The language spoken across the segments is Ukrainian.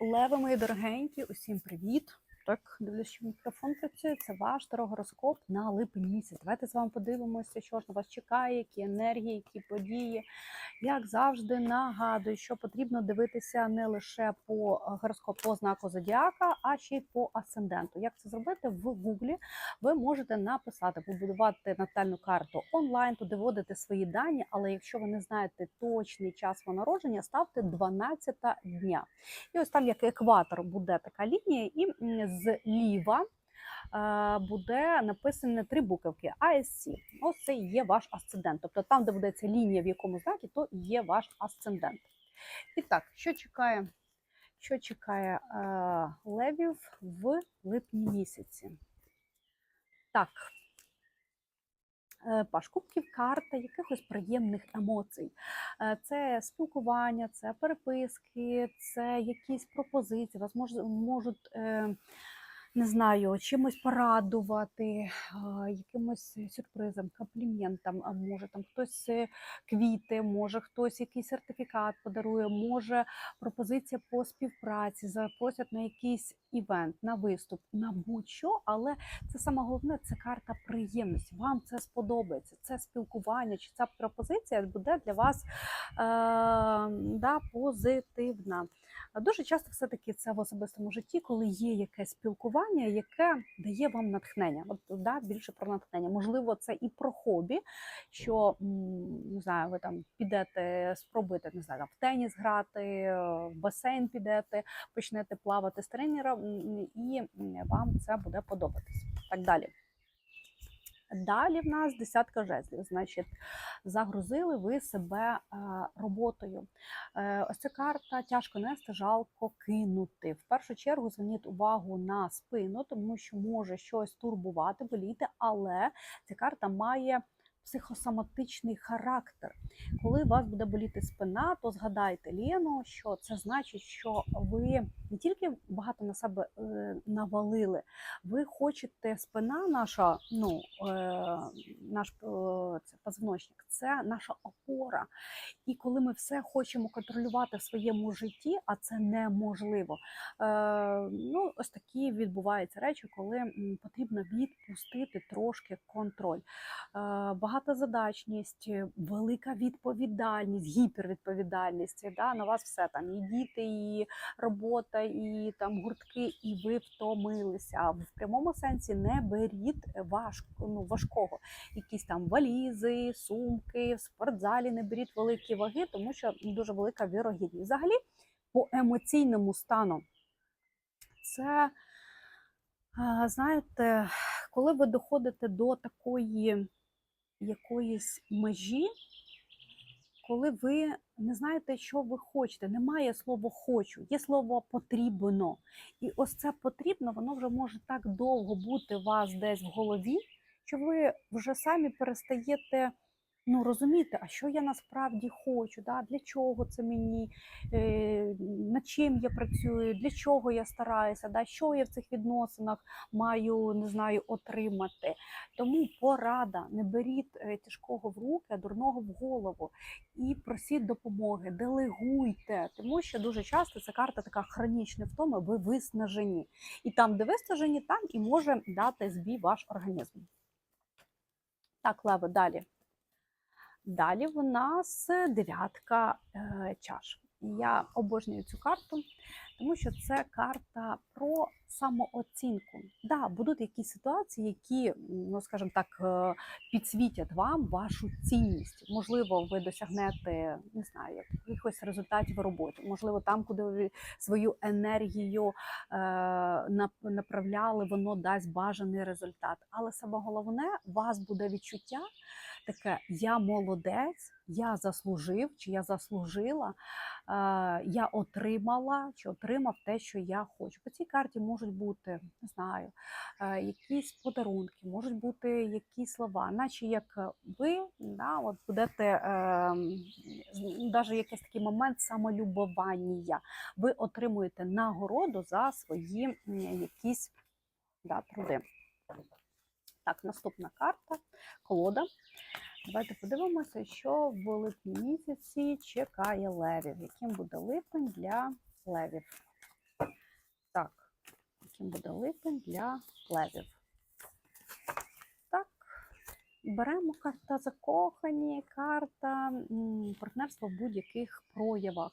Леви, мої дорогенькі, усім привіт! Так, дивлюсь, що мікрофон працює. Це ваш дорогороскоп на липень місяць. Давайте з вами подивимося, що ж на вас чекає, які енергії, які події. Як завжди, нагадую, що потрібно дивитися не лише по е, гороскопу по знаку зодіака, а ще й по асценденту. Як це зробити в Гуглі? Ви можете написати, побудувати натальну карту онлайн, туди вводити свої дані. Але якщо ви не знаєте точний час свого народження, ставте 12 дня. І ось там, як екватор, буде така лінія, і зліва е, буде написано три буковки ASC. Ось це є ваш асцендент. Тобто там, де ця лінія, в якому знакі, то є ваш асцендент. І так, що чекає, що чекає е, левів в липні місяці? Так. Е, Паш кубків карта якихось приємних емоцій. Е, Це спілкування, це переписки, це якісь пропозиції. Вас можуть, е, не знаю, чимось порадувати, е, якимось сюрпризом, компліментом. Може там хтось е, квіти, може хтось якийсь сертифікат подарує, може пропозиція по співпраці, запросять на якийсь івент, на виступ, на будь-що, але це саме головне це карта приємності. Вам це сподобається. Це спілкування чи ця пропозиція буде для вас е, да, позитивна. Дуже часто все-таки це в особистому житті, коли є якесь спілкування, яке дає вам натхнення. От да, більше про натхнення. Можливо, це і про хобі, що не знаю, ви там підете, спробуєте не знаю, в теніс грати, в басейн підете, почнете плавати з тренером, і вам це буде подобатись. Так далі. Далі в нас десятка жезлів. Значить, загрузили ви себе е, роботою. Е, Ось ця карта тяжко нести, жалко кинути. В першу чергу зверніть увагу на спину, тому що може щось турбувати, боліти, але ця карта має психосоматичний характер. Коли у вас буде боліти спина, то згадайте Лену, що це значить, що ви не тільки багато на себе е, навалили, ви хочете спина наша, ну е, наш е, це позвоночник, це наша опора. І коли ми все хочемо контролювати в своєму житті, а це неможливо. Ну, ось такі відбуваються речі, коли потрібно відпустити трошки контроль. Е, багатозадачність, е, велика відповідальність, гіпервідповідальність. Да? На вас все там і діти, і робота, і там гуртки, і ви втомилися. В прямому сенсі не беріть важко, ну, важкого. Якісь там валізи, сумки, в спортзалі не беріть великі ваги, тому що дуже велика вірогідність. Взагалі, по емоційному стану, це, знаєте, коли ви доходите до такої якоїсь межі, коли ви не знаєте, що ви хочете, немає слова хочу, є слово потрібно. І ось це потрібно, воно вже може так довго бути у вас десь в голові, що ви вже самі перестаєте ну, розуміти, а що я насправді хочу, да? для чого це мені, е, над чим я працюю, для чого я стараюся, да? що я в цих відносинах маю не знаю, отримати. Тому порада, не беріть е, тяжкого в руки, а дурного в голову і просіть допомоги, делегуйте, тому що дуже часто ця карта така хронічна втома, ви виснажені. І там, де виснажені, там і може дати збій ваш організм. Так, Леви, далі. Далі в нас дев'ятка е, чаш. Я обожнюю цю карту, тому що це карта про самооцінку. Да, будуть якісь ситуації, які, ну скажімо так, е, підсвітять вам вашу цінність. Можливо, ви досягнете не знаю, якихось результатів у роботі. Можливо, там, куди ви свою енергію е, направляли, воно дасть бажаний результат. Але саме головне, у вас буде відчуття таке: я молодець, я заслужив, чи я заслужила, я отримала чи отримав те, що я хочу. По цій карті можуть бути, не знаю, якісь подарунки, можуть бути якісь слова, наче як ви да, от будете навіть якийсь такий момент самолюбування. Ви отримуєте нагороду за свої якісь да, труди. Так, наступна карта, колода. Давайте подивимося, що в липні місяці чекає левів. Яким буде липень для левів? Так, яким буде липень для левів? Беремо карта закохані, карта партнерства в будь-яких проявах.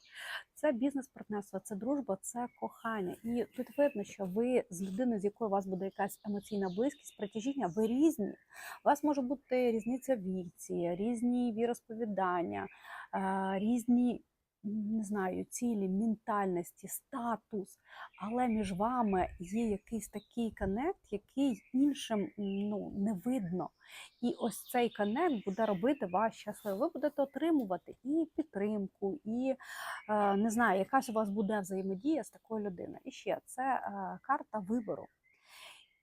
Це бізнес-партнерство, це дружба, це кохання. І тут видно, що ви з людиною, з якою у вас буде якась емоційна близькість, притяжіння, ви різні. У вас може бути різниця віці, різні віросповідання, е, різні. Не знаю, цілі, ментальності, статус, але між вами є якийсь такий коннект, який іншим ну, не видно. І ось цей коннект буде робити вас щасливим. Ви будете отримувати і підтримку, і е, не знаю, якась у вас буде взаємодія з такою людиною. І ще це е, карта вибору.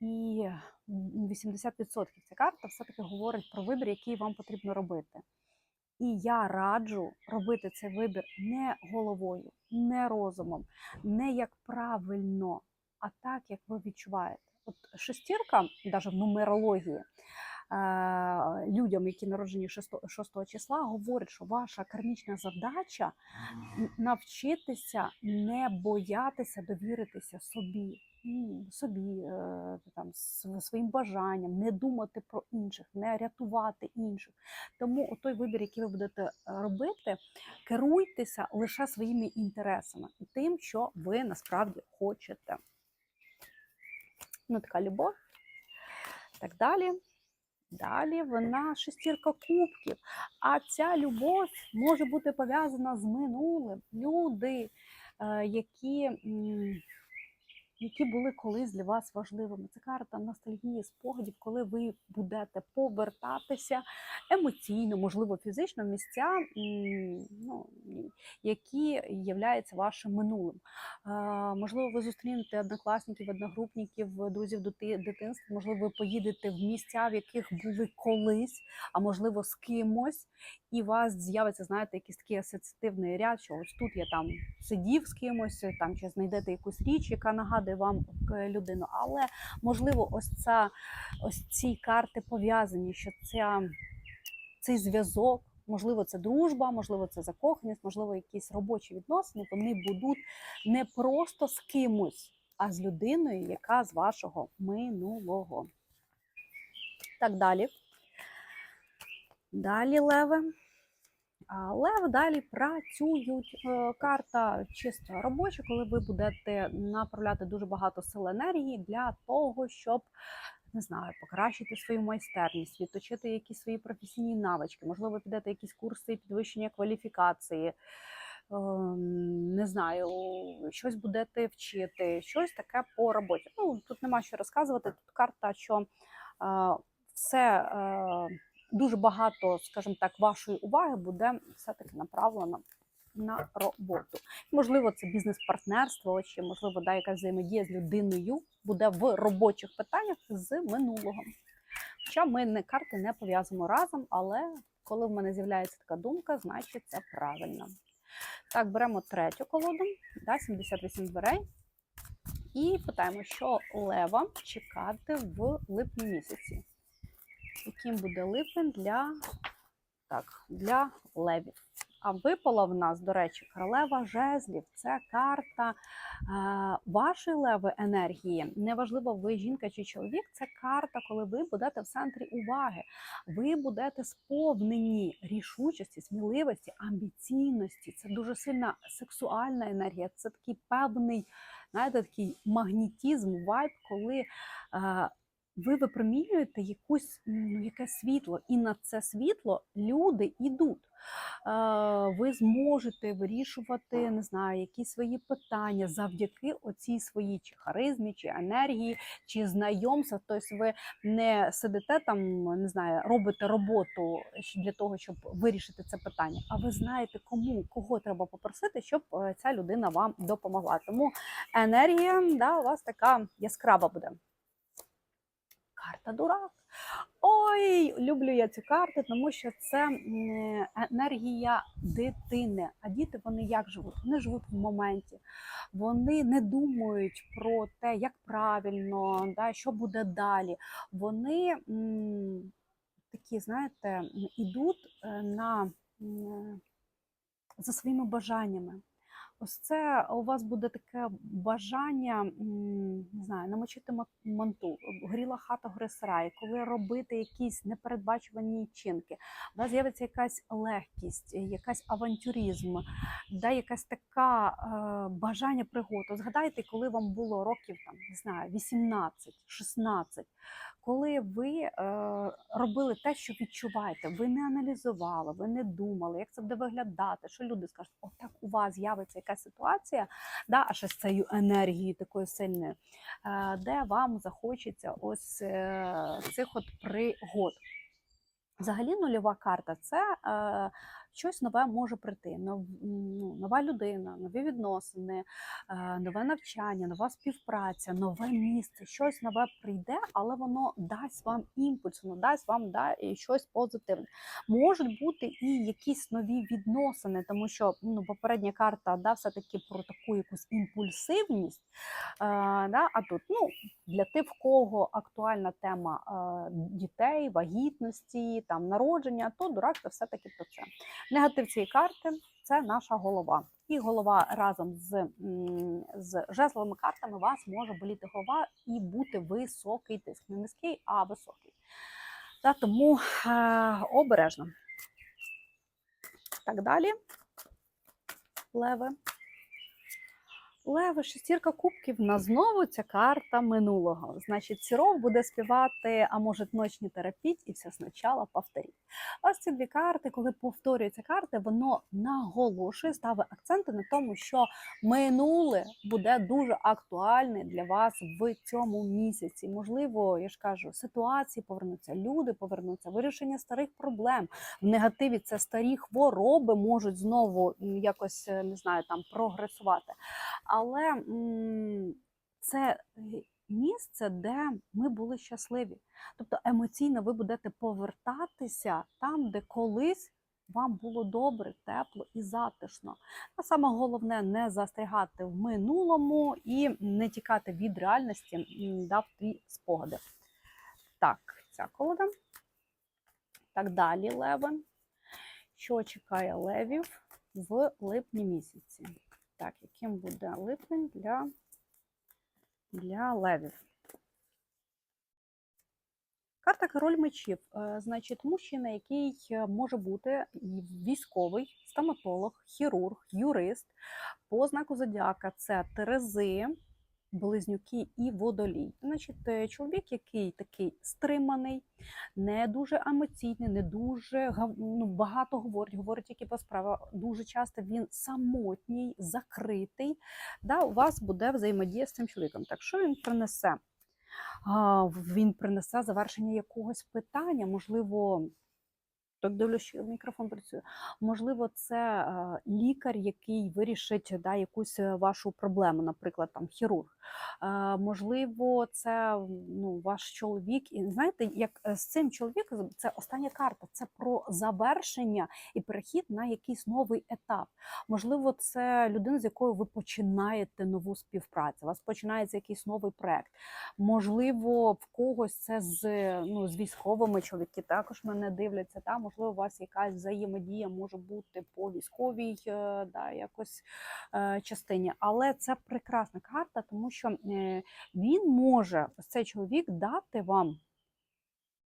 І м, 80% ця карта все-таки говорить про вибір, який вам потрібно робити. І я раджу робити цей вибір не головою, не розумом, не як правильно, а так, як ви відчуваєте. От шестірка, навіть в нумерології, е, людям, які народжені 6, 6 числа, говорить, що ваша кармічна задача навчитися не боятися довіритися собі, собі е, там своїм бажанням, не думати про інших, не рятувати інших. Тому той вибір, який ви будете е, робити, керуйтеся лише своїми інтересами і тим, що ви насправді хочете. Ну, така любов. Так далі. Далі вона шестірка кубків. А ця любов може бути пов'язана з минулим. Люди, е, які, які були колись для вас важливими. Це карта ностальгії, спогадів, коли ви будете повертатися емоційно, можливо, фізично місця, ну, які являються вашим минулим. Е, Можливо, ви зустрінете однокласників, одногрупників, друзів дити- дитинства. Можливо, ви поїдете в місця, в яких були колись, а можливо, з кимось, і у вас з'явиться, знаєте, якийсь такий асоціативний ряд, що ось тут я там сидів з кимось, там чи знайдете якусь річ, яка нагадує вам людину. Але можливо, ось ця ось ці карти пов'язані, що ця цей зв'язок, можливо, це дружба, можливо, це закоханість, можливо, якісь робочі відносини, вони будуть не просто з кимось, а з людиною, яка з вашого минулого. Так далі. Далі леви. Лев далі працюють. Е, Карта чисто робоча, коли ви будете направляти дуже багато сил енергії для того, щоб не знаю, покращити свою майстерність, відточити якісь свої професійні навички, можливо, підете якісь курси підвищення кваліфікації. ем, Не знаю, щось будете вчити, щось таке по роботі. Ну тут нема що розказувати. Тут карта, що е, все е, дуже багато, скажімо так, вашої уваги буде все-таки направлено на роботу. Можливо, це бізнес-партнерство, чи можливо, да, якась взаємодія з людиною буде в робочих питаннях з минулого. Хоча ми не карти не пов'язуємо разом, але коли в мене з'являється така думка, значить це правильно. Так, беремо третю колоду, да, 78 дверей. І питаємо, що лева чекати в липні місяці. Яким буде липень для, так, для левів. А випала в нас, до речі, королева жезлів. Це карта е, вашої леви енергії. Неважливо, ви жінка чи чоловік. Це карта, коли ви будете в центрі уваги. Ви будете сповнені рішучості, сміливості, амбіційності. Це дуже сильна сексуальна енергія. Це такий певний, знаєте, такий магнітізм, вайб, коли. Е, ви випромінюєте якусь ну, якесь світло, і на це світло люди йдуть. Ви зможете вирішувати, не знаю, якісь свої питання завдяки оцій своїй чи харизмі, чи енергії, чи знайомства. Тобто ви не сидите там, не знаю, робите роботу для того, щоб вирішити це питання. А ви знаєте, кому кого треба попросити, щоб е, ця людина вам допомогла. Тому енергія да, у вас така яскрава буде. Карта дурак. Ой, люблю я цю карту, тому що це енергія дитини. А діти вони як живуть? Вони живуть в моменті. Вони не думають про те, як правильно, да, що буде далі. Вони такі, знаєте, м, ідуть е, на, за своїми бажаннями. Ось це у вас буде таке бажання, не знаю, намочити ма- манту, горіла хата, гори сарай, коли робити якісь непередбачувані чинки, у вас з'явиться якась легкість, якась авантюризм, да, якась така е, бажання пригод. Згадайте, коли вам було років там, не знаю, 18, 16, коли ви е, робили те, що відчуваєте, ви не аналізували, ви не думали, як це буде виглядати, що люди скажуть, отак у вас з'явиться якась ситуація, да, а ще з цією енергією такою сильною, е, де вам захочеться ось е, цих от пригод. Взагалі, нульова карта це е, щось нове може прийти. Нов, ну, нова людина, нові відносини, е, нове навчання, нова співпраця, нове місце, щось нове прийде, але воно дасть вам імпульс, воно дасть вам да, щось позитивне. Можуть бути і якісь нові відносини, тому що ну, попередня карта да, все-таки про таку якусь імпульсивність. Е, да, а тут ну, для тих, в кого актуальна тема е, дітей, вагітності, там народження, то дурак це все-таки про це. Негатив цієї карти це наша голова. І голова разом з, з жезловими картами вас може боліти голова і бути високий тиск. Не низький, а високий. Та, тому е, обережно. Так далі. Леви. Леви, шестірка кубків, на знову ця карта минулого. Значить, Сіров буде співати, а може, ночні терапіть, і все спочатку повторіть. Ось ці дві карти, коли повторюються карти, воно наголошує, ставить акценти на тому, що минуле буде дуже актуальне для вас в цьому місяці. Можливо, я ж кажу, ситуації повернуться, люди повернуться, вирішення старих проблем. В негативі це старі хвороби можуть знову якось е, не знаю там прогресувати. Але це е, місце, де ми були щасливі. Тобто емоційно ви будете повертатися там, де колись вам було добре, тепло і затишно. А саме головне не застрягати в минулому і не тікати від реальності, дав твій спогади. Так, ця колода. Так далі, леви. Що чекає левів в липні місяці? Так, яким буде липень для, для левів? Карта король мечів. Е, Значить, мужчина, який е, може бути військовий, стоматолог, хірург, юрист. По знаку зодіака це Терези, близнюки і водолій. Значить, е, чоловік, який такий стриманий, не дуже емоційний, не дуже ну, багато говорить, говорить тільки по справах. Дуже часто він самотній, закритий. Да, у вас буде взаємодія з цим чоловіком. Так що він принесе? Він принесе завершення якогось питання, можливо. Так дивлюсь, що мікрофон працює. Можливо, це е, лікар, який вирішить да, якусь е, вашу проблему, наприклад, там хірург. Е, можливо, це ну, ваш чоловік. І знаєте, як з цим чоловіком це остання карта, це про завершення і перехід на якийсь новий етап. Можливо, це людина, з якою ви починаєте нову співпрацю. У вас починається якийсь новий проект. Можливо, в когось це з, ну, з військовими чоловіки також мене дивляться. Та? Можливо, у вас якась взаємодія може бути по військовій е, да, якось е, частині. Але це прекрасна карта, тому що е, він може, ось цей чоловік, дати вам,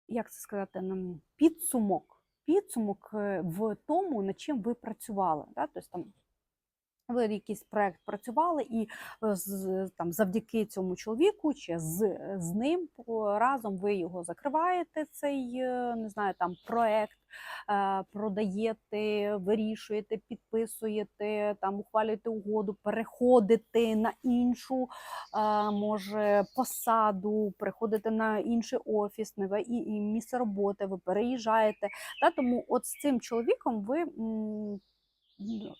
як це сказати, підсумок. Підсумок в тому, над чим ви працювали. Да? Тобто, там, ви якийсь проект працювали, і е, там, завдяки цьому чоловіку чи з, з ним разом ви його закриваєте, цей е, не знаю, там проект, е, продаєте, вирішуєте, підписуєте, там ухвалюєте угоду, переходите на іншу, е, може, посаду, переходите на інший офіс, нове і місце роботи, ви переїжджаєте. Та, тому от з цим чоловіком ви.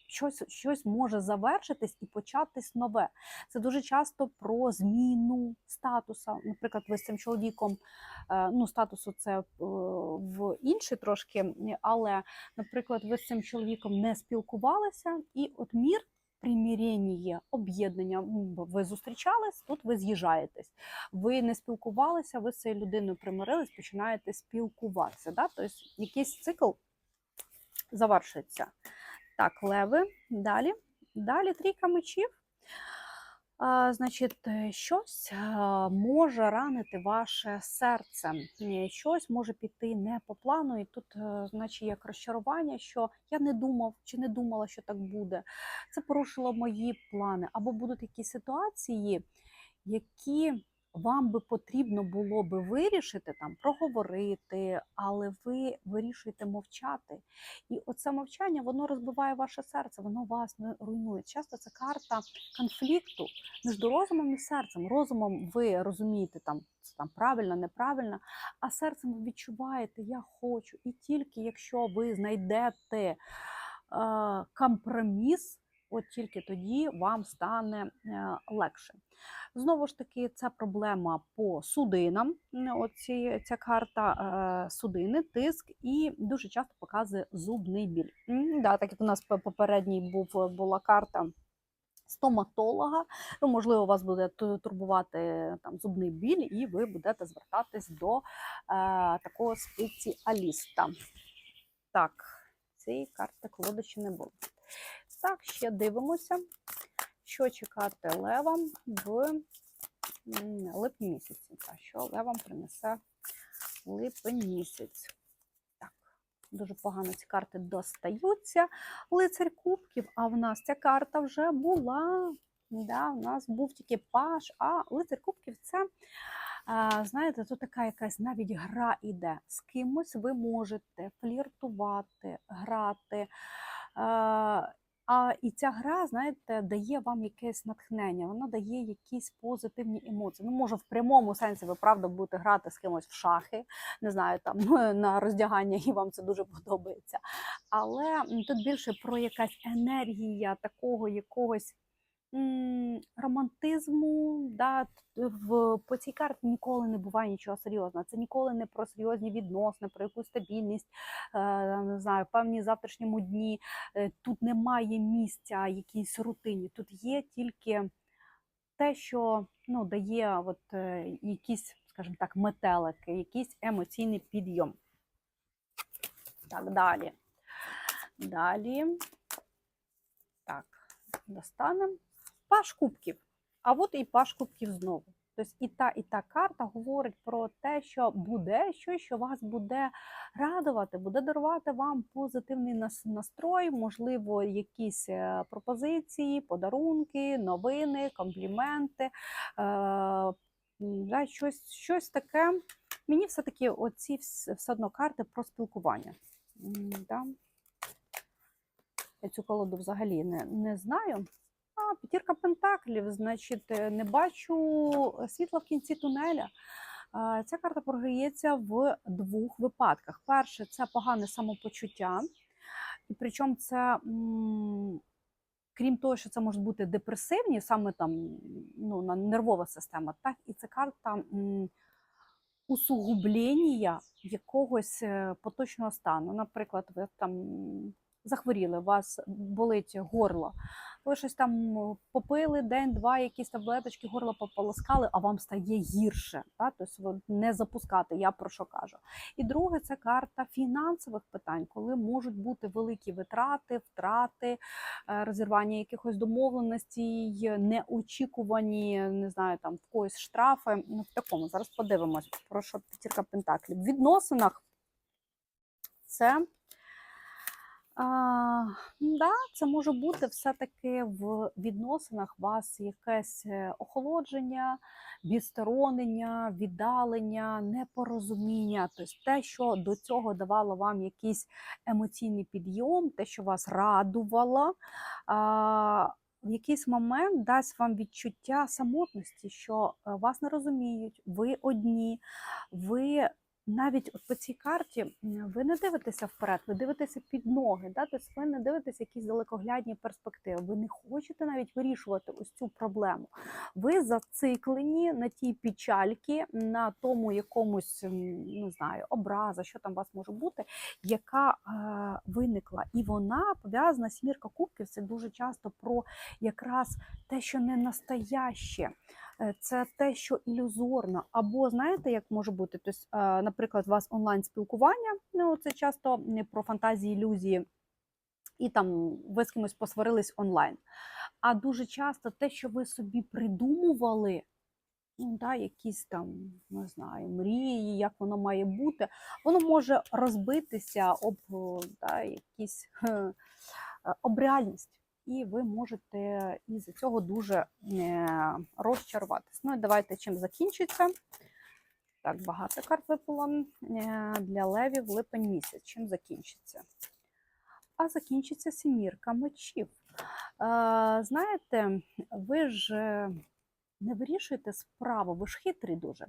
Щось, щось може завершитись і початись нове. Це дуже часто про зміну статуса. Наприклад, ви з цим чоловіком, е, ну, статусу це е, в інший трошки, але, наприклад, ви з цим чоловіком не спілкувалися, і от мір. Примірення, об'єднання. Ви зустрічались, тут ви з'їжджаєтесь. Ви не спілкувалися, ви з цією людиною примирились, починаєте спілкуватися. Да? Тобто якийсь цикл завершується. Так, леви. Далі. Далі трійка мечів. А, значить, е, щось може ранити ваше серце, Е, щось може піти не по плану, і тут, е, значить, як розчарування, що я не думав чи не думала, що так буде. Це порушило мої плани. Або будуть якісь ситуації, які вам би потрібно було би вирішити, там проговорити, але ви вирішуєте мовчати. І оце мовчання воно розбиває ваше серце, воно вас не руйнує. Часто це карта конфлікту між розумом і серцем. Розумом ви розумієте, там там правильно, неправильно, а серцем ви відчуваєте, я хочу. І тільки якщо ви знайдете е, компроміс, от тільки тоді вам стане е, легше. Знову ж таки, це проблема по судинам. Оці, ця карта е, судини, тиск, і дуже часто показує зубний біль. Да, так як у нас попередній був, була карта стоматолога, ну, можливо, вас буде турбувати там зубний біль, і ви будете звертатись до е, такого спеціаліста. Так, цієї карти колоди ще не було. Так, ще дивимося, що чекати левам в липні місяці. Та що левам принесе липень місяць. Так, дуже погано ці карти достаються. Лицар кубків, а в нас ця карта вже була. Да, у нас був тільки паш, а лицар кубків це, знаєте, тут така якась навіть гра іде. З кимось ви можете фліртувати, грати. А, і ця гра, знаєте, дає вам якесь натхнення, вона дає якісь позитивні емоції. Ну, може, в прямому сенсі ви правда будете грати з кимось в шахи, не знаю, там на роздягання, і вам це дуже подобається. Але тут більше про якась енергія такого якогось романтизму. Да, в, по цій карті ніколи не буває нічого серйозного. Це ніколи не про серйозні відносини, про якусь стабільність, е, не знаю, певні завтрашньому дні. Е, Тут немає місця якійсь рутині. Тут є тільки те, що ну, дає от, е, якісь, скажімо так, метелики, якийсь емоційний підйом. Так, далі. Далі. Так, достанемо. Паш кубків. А от і паш кубків знову. Тобто і та, і та карта говорить про те, що буде щось, що вас буде радувати, буде дарувати вам позитивний нас- настрой, можливо, якісь е, пропозиції, подарунки, новини, компліменти. Е, щось, щось таке. Мені все-таки оці все одно карти про спілкування. Да. Я цю колоду взагалі не, не знаю. П'ятірка пентаклів, значить, е, не бачу світла в кінці тунеля. Ця карта програється в двох випадках. Перше, це погане самопочуття, і причому це, крім того, що це можуть бути депресивні, саме там ну, на- нервова система, так і це карта м, усугублення якогось е, поточного стану. Наприклад, ви там захворіли, у вас болить горло. Ви щось там попили день-два, якісь таблеточки, горло пополоскали, а вам стає гірше. Так? Тобто не запускати, я про що кажу. І друге, це карта фінансових питань, коли можуть бути великі витрати, втрати, е, розірвання якихось домовленостей, неочікувані, не знаю, там в когось штрафи. Ну, в такому зараз подивимось, про що п'ятірка пентаклів. В відносинах це. А, да, це може бути все-таки в відносинах вас якесь е, охолодження, відсторонення, віддалення, непорозуміння. Тобто те, що до цього давало вам якийсь емоційний підйом, те, що вас радувало, а, в якийсь момент дасть вам відчуття самотності, що е, вас не розуміють, ви одні, ви навіть от по цій карті ви не дивитеся вперед, ви дивитеся під ноги, да? тобто ви не дивитеся якісь далекоглядні перспективи. Ви не хочете навіть вирішувати ось цю проблему. Ви зациклені на тій печальці, на тому якомусь не знаю, образа, що там у вас може бути, яка е, виникла. І вона пов'язана сімірка кубків. Це дуже часто про якраз те, що не настояще. Е, Це те, що ілюзорно. Або знаєте, як може бути? Тобто, е, наприклад, у вас онлайн спілкування, ну це часто не про фантазії, ілюзії, і там ви з кимось посварились онлайн. А дуже часто те, що ви собі придумували, ну, да, якісь там, не знаю, мрії, як воно має бути, воно може розбитися об да, якісь е, об реальність. І ви можете із цього дуже е, розчаруватись. Ну і давайте чим закінчиться. Так, багато карт випало е, для левів липень місяць. Чим закінчиться? А закінчиться сімірка мечів. Е, знаєте, ви ж не вирішуєте справу, ви ж хитрі дуже.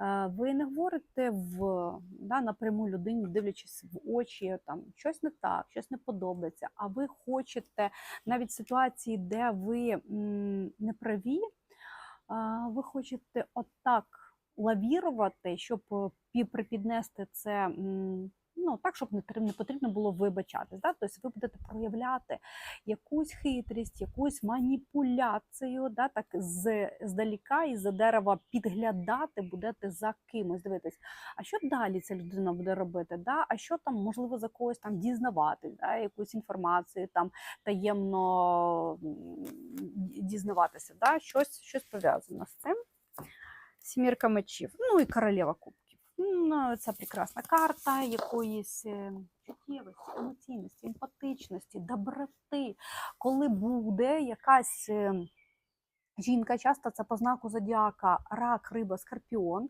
Е, Ви не говорите в да, напряму людині, дивлячись в очі, там щось не так, щось не подобається. А ви хочете навіть ситуації, де ви не праві, ви хочете отак лавірувати, щоб е, припіднести це. Ну, так, щоб не, потрібно було вибачатись. Да? Тобто ви будете проявляти якусь хитрість, якусь маніпуляцію, да? так з, здаліка і за дерева підглядати будете за кимось. Дивитись, а що далі ця людина буде робити? Да? А що там, можливо, за когось там дізнаватись, да? якусь інформацію там таємно дізнаватися, да? щось, щось пов'язане з цим. Сімірка мечів, ну і королева кубків. Ну, це прекрасна карта якоїсь е, чуттєвості, емоційності, емпатичності, доброти. Коли буде якась е, жінка, часто це по знаку зодіака рак, риба, скорпіон.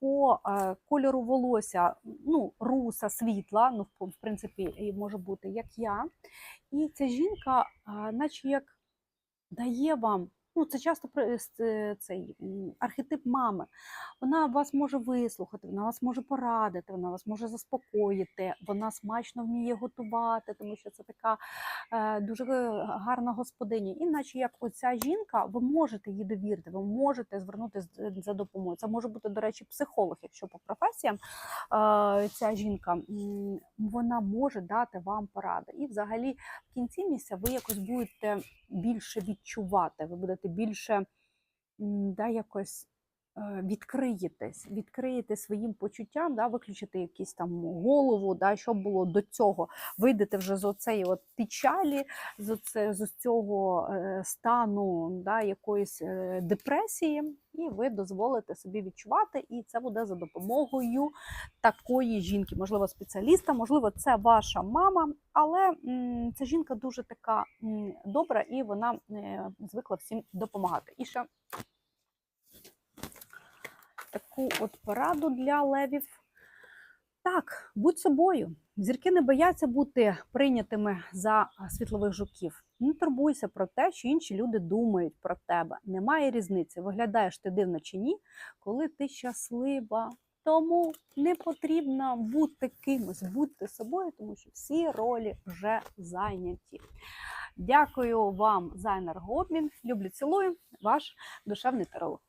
По е, кольору волосся, ну, руса, світла, ну, в, принципі, може бути як я. І ця жінка, е, наче як дає вам. Ну, це часто е, цей архетип мами. Вона вас може вислухати, вона вас може порадити, вона вас може заспокоїти, вона смачно вміє готувати, тому що це така е, дуже е, гарна господиня. Іначе як оця жінка, ви можете їй довірити, ви можете звернутися за допомогою. Це може бути, до речі, психолог, якщо по професіям е, ця жінка вона може дати вам поради. І взагалі в кінці місяця ви якось будете більше відчувати, ви будете більше да, якось відкриєтесь, відкриєте своїм почуттям, да, виключите якісь там голову, да, що було до цього. Вийдете вже з оцеї от печалі, з, оце, з цього е, стану да, якоїсь е, депресії, і ви дозволите собі відчувати, і це буде за допомогою такої жінки, можливо, спеціаліста, можливо, це ваша мама, але ця жінка дуже така добра і вона е, звикла всім допомагати. І ще таку от пораду для левів. Так, будь собою. Зірки не бояться бути прийнятими за світлових жуків. Не турбуйся про те, що інші люди думають про тебе. Немає різниці, виглядаєш ти дивно чи ні, коли ти щаслива. Тому не потрібно бути кимось, будьте собою, тому що всі ролі вже зайняті. Дякую вам за енергообмін. Люблю, цілую, ваш душевний таролог.